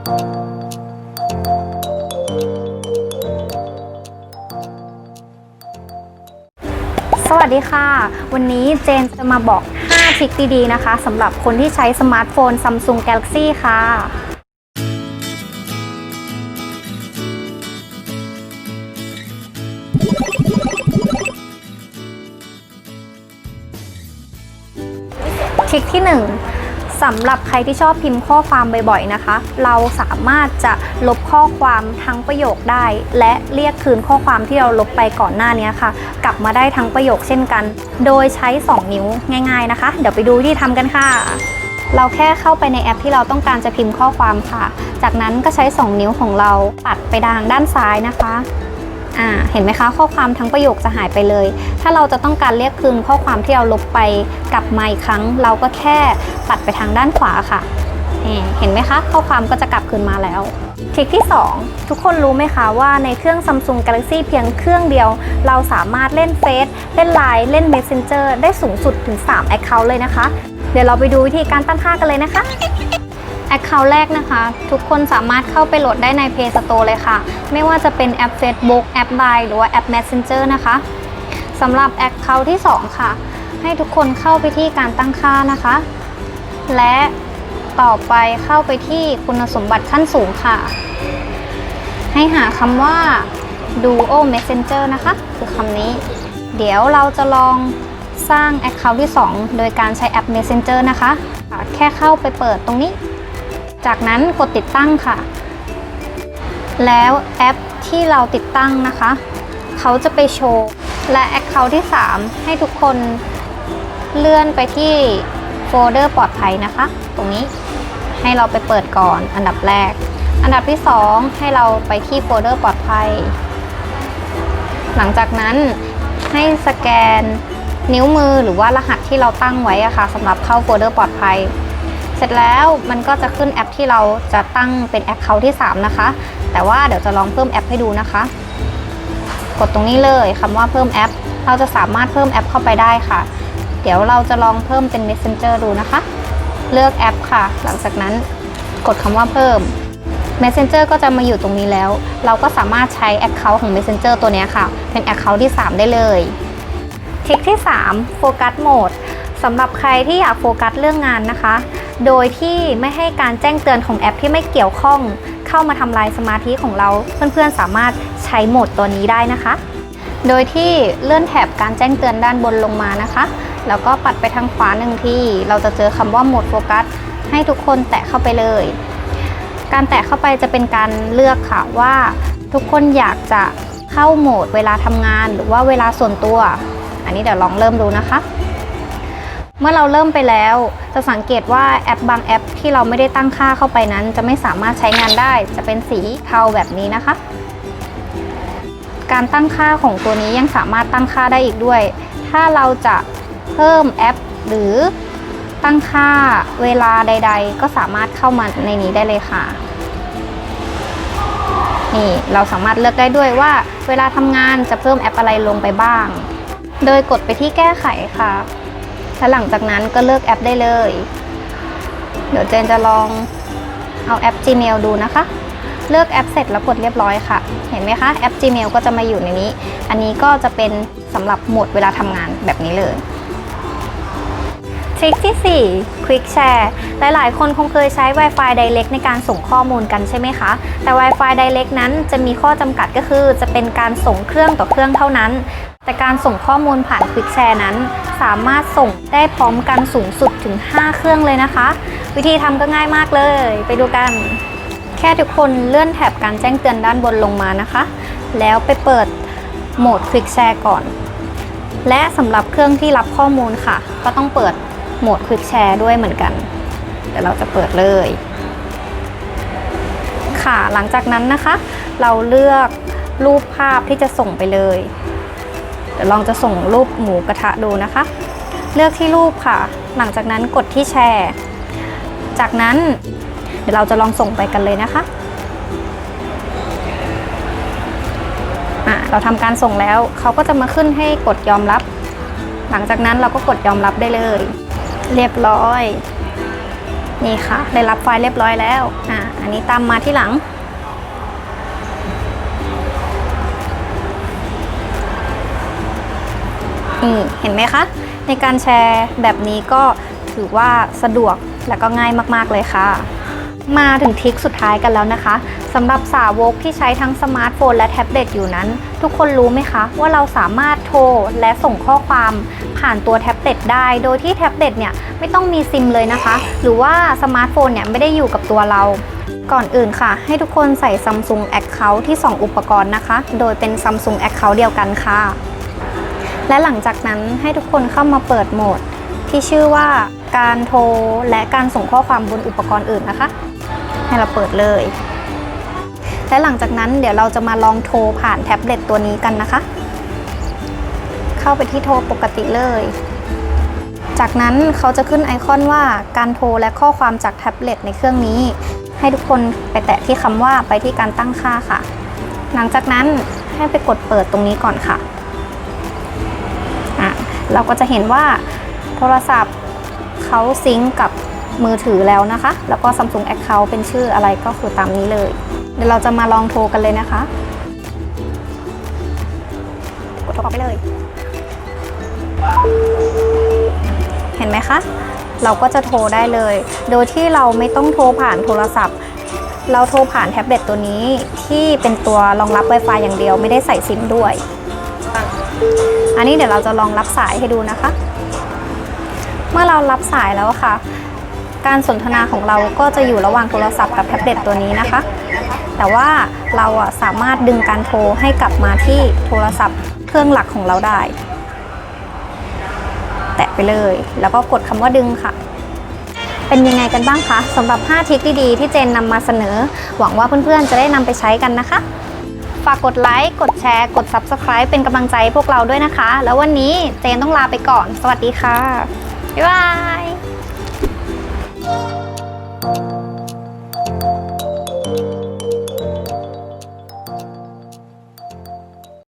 สวัสดีค่ะ วันนี้เจนจะมาบอก 5 ทริคดีๆ นะคะสำหรับคนที่ใช้สมาร์ทโฟน Samsung Galaxy ค่ะ ทริคที่ 1 สำหรับใครที่ชอบพิมพ์ข้อความบ่อยๆนะคะ เราสามารถจะลบข้อความทั้งประโยคได้ และเรียกคืนข้อความที่เราลบไปก่อนหน้านี้ค่ะ กลับมาได้ทั้งประโยคเช่นกัน โดยใช้ 2 นิ้วง่าย ๆนะคะ เดี๋ยวไปดูวิธีทำกันค่ะ เราแค่เข้าไปในแอปที่เราต้องการจะพิมพ์ข้อความค่ะ จากนั้นก็ใช้ 2 นิ้วของเราปัดไปทางด้านซ้ายนะคะ อ่าเห็นไหมคะ ข้อความทั้งประโยคจะหายไปเลย ถ้าเราจะต้องการเรียกคืนข้อความที่เราลบไปกลับมาอีกครั้ง เราก็แค่ปัดไปทางด้านขวาค่ะเห็นไหมคะ ข้อความก็จะกลับคืนมาแล้วทริคที่ 2 ทุกคนรู้ไหมคะว่าในเครื่อง Samsung Galaxy เพียงเครื่องเดียว เราสามารถเล่นเฟซเล่น Line เล่น Messenger ได้สูงสุดถึง 3 Account เลยนะคะ เดี๋ยวเราไปดูวิธีการตั้งค่ากันเลยนะคะ Account แรกนะคะ ทุกคนสามารถเข้าไปโหลดได้ใน Play Store เลยค่ะ ไม่ว่าจะเป็นแอป Facebook แอป Line หรือว่าแอป Messenger นะคะสำหรับ Account ที่ 2 ค่ะ ให้ทุกคนเข้าไปที่การตั้งค่านะคะ และต่อไปเข้าไปที่คุณสมบัติขั้นสูงค่ะ ให้หาคำว่า Duo Messenger นะคะ คือคำนี้ เดี๋ยวเราจะลองสร้าง Account ที่ 2 โดยการใช้แอป Messenger นะคะ แค่เข้าไปเปิดตรงนี้ จากนั้นกดติดตั้งค่ะ แล้วแอปที่เราติดตั้งนะคะ เขาจะไปโชว์ และ Account ที่ 3 ให้ทุกคนเลื่อนไปที่โฟลเดอร์ปลอดภัยนะคะ ตรงนี้ให้เราไปเปิดก่อนอันดับแรก อันดับที่ 2 ให้เราไปที่โฟลเดอร์ปลอดภัย หลังจากนั้นให้สแกนนิ้วมือหรือว่ารหัสที่เราตั้งไว้อะค่ะสำหรับเข้าโฟลเดอร์ปลอดภัย เสร็จแล้วมันก็จะขึ้นแอปที่เราจะตั้งเป็นแอคเคาท์ที่ 3 นะคะ แต่ว่าเดี๋ยวจะลองเพิ่มแอปให้ดูนะคะ กดตรงนี้เลยคำว่าเพิ่มแอป เราจะสามารถเพิ่มแอปเข้าไปได้ค่ะ เดี๋ยวเราจะลองเพิ่มเป็น Messenger ดูนะคะ เลือกแอปค่ะ หลังจากนั้นกดคำว่าเพิ่ม Messenger ก็จะมาอยู่ตรงนี้แล้ว เราก็สามารถใช้ Account ของ Messenger ตัวนี้ค่ะ เป็น Account ที่ 3 ได้เลยทริคที่3โฟกัสโหมดสำหรับใครที่อยากโฟกัสเรื่องงานนะคะ โดยที่ไม่ให้การแจ้งเตือนของแอปที่ไม่เกี่ยวข้องเข้ามาทำลายสมาธิของเรา เพื่อนๆสามารถใช้โหมดตัวนี้ได้นะคะ โดยที่เลื่อนแถบการแจ้งเตือนด้านบนลงมานะคะ แล้วก็ปัดไปทางขวาหนึ่งที่ เราจะเจอคำว่าโหมดโฟกัสให้ทุกคนแตะเข้าไปเลย การแตะเข้าไปจะเป็นการเลือกค่ะว่าทุกคนอยากจะเข้าโหมดเวลาทำงานหรือว่าเวลาส่วนตัว อันนี้เดี๋ยวลองเริ่มดูนะคะ เมื่อเราเริ่มไปแล้ว จะสังเกตว่าแอปบางแอปที่เราไม่ได้ตั้งค่าเข้าไปนั้น จะไม่สามารถใช้งานได้ จะเป็นสีเทาแบบนี้นะคะ การตั้งค่าของตัวนี้ยังสามารถตั้งค่าได้อีกด้วย ถ้าเราจะเพิ่มแอป หรือตั้งค่าเวลาใด ๆ ก็สามารถเข้ามาในนี้ได้เลยค่ะนี่เราสามารถเลือกได้ด้วยว่าเวลาทำงานจะเพิ่มแอปอะไรลงไปบ้าง โดยกดไปที่แก้ไขค่ะ และหลังจากนั้นก็เลือกแอปได้เลย เดี๋ยวเจนจะลองเอาแอป Gmail ดูนะคะ เลือกแอปเสร็จแล้วกดเรียบร้อยค่ะ เห็นไหมคะแอป Gmail ก็จะมาอยู่ในนี้ อันนี้ก็จะเป็นสำหรับหมดเวลาทำงานแบบนี้เลยทริคที่ 4 Quick Share หลาย ๆ คนคงเคยใช้ Wi-Fi Direct ในการส่งข้อมูลกันใช่ไหมคะ แต่ Wi-Fi Direct นั้นจะมีข้อจำกัดก็คือ จะเป็นการส่งเครื่องต่อเครื่องเท่านั้น แต่การส่งข้อมูลผ่าน Quick Share นั้น สามารถส่งได้พร้อมกันสูงสุดถึง 5 เครื่องเลยนะคะ วิธีทำก็ง่ายมากเลย ไปดูกัน แค่ทุกคนเลื่อนแถบการแจ้งเตือนด้านบนลงมานะคะ แล้วไปเปิดโหมด Quick Share ก่อน และสำหรับเครื่องที่รับข้อมูลค่ะ ก็ต้องเปิดโหมด Quick Share ด้วยเหมือนกัน เดี๋ยวเราจะเปิดเลย ค่ะ หลังจากนั้นนะคะ เราเลือกรูปภาพที่จะส่งไปเลย ดี๋ยวลองจะส่งรูปหมูกระทะดูนะคะ เลือกที่รูปค่ะ หลังจากนั้นกดที่แชร์ จากนั้นเดี๋ยวเราจะลองส่งไปกันเลยนะคะะเราทำการส่งแล้วเขาก็จะมาขึ้นให้กดยอมรับ หลังจากนั้นเราก็กดยอมรับได้เลย เรียบร้อย นี่ค่ะ ได้รับไฟล์เรียบร้อยแล้วอ่าอันนี้ตามมาที่หลัง นี่เห็นไหมคะ ในการแชร์แบบนี้ก็ถือว่าสะดวกและก็ง่ายมากๆเลยค่ะ มาถึงทิคสุดท้ายกันแล้วนะคะสำหรับสาวกที่ใช้ทั้งสมาร์ทโฟนและแท็บเล็ตอยู่นั้น ทุกคนรู้ไหมคะ ว่าเราสามารถโทรและส่งข้อความผ่านตัวแท็บเล็ตได้ โดยที่แท็บเล็ตเนี่ยไม่ต้องมีซิมเลยนะคะ หรือว่าสมาร์ทโฟนเนี่ยไม่ได้อยู่กับตัวเราก่อนอื่นค่ะ ให้ทุกคนใส่ Samsung Account ที่ 2 อุปกรณ์นะคะ โดยเป็น Samsung Account เดียวกันค่ะ และหลังจากนั้นให้ทุกคนเข้ามาเปิดโหมด ที่ชื่อว่าการโทรและการส่งข้อความบนอุปกรณ์อื่นนะคะ ให้เราเปิดเลย และหลังจากนั้นเดี๋ยวเราจะมาลองโทรผ่านแท็บเล็ตตัวนี้กันนะคะ เข้าไปที่โทรปกติเลย จากนั้นเขาจะขึ้นไอคอนว่าการโทรและข้อความจากแท็บเล็ตในเครื่องนี้ ให้ทุกคนไปแตะที่คำว่าไปที่การตั้งค่าค่ะ หลังจากนั้นให้ไปกดเปิดตรงนี้ก่อนค่ะ เราก็จะเห็นว่าโทรศัพท์เขาซิงก์กับมือถือแล้วนะคะ แล้วก็ Samsung Account เป็นชื่ออะไรก็คือตามนี้เลย เดี๋ยวเราจะมาลองโทรกันเลยนะคะ กดโทรออกไปเลย เห็นไหมคะ เราก็จะโทรได้เลย โดยที่เราไม่ต้องโทรผ่านโทรศัพท์ เราโทรผ่านแท็บเล็ตตัวนี้ที่เป็นตัวรองรับ Wi-Fi อย่างเดียวไม่ได้ใส่ซิมด้วย อันนี้เดี๋ยวเราจะลองรับสายให้ดูนะคะ เมื่อเรารับสายแล้วค่ะ การสนทนาของเราก็จะอยู่ระหว่างโทรศัพท์กับแท็บเล็ตตัวนี้นะคะ แต่ว่าเราสามารถดึงการโทรให้กลับมาที่โทรศัพท์เครื่องหลักของเราได้ แตะไปเลย แล้วก็กดคำว่าดึงค่ะเป็นยังไงกันบ้างคะสำหรับ 5 ทิคดีๆ ที่เจนนำมาเสนอ หวังว่าเพื่อนๆ จะได้นำไปใช้กันนะคะ ฝากกดไลค์ กดแชร์ กด Subscribe เป็นกำลังใจพวกเราด้วยนะคะ แล้ววันนี้เจนต้องลาไปก่อน สวัสดีค่ะ บ๊ายบาย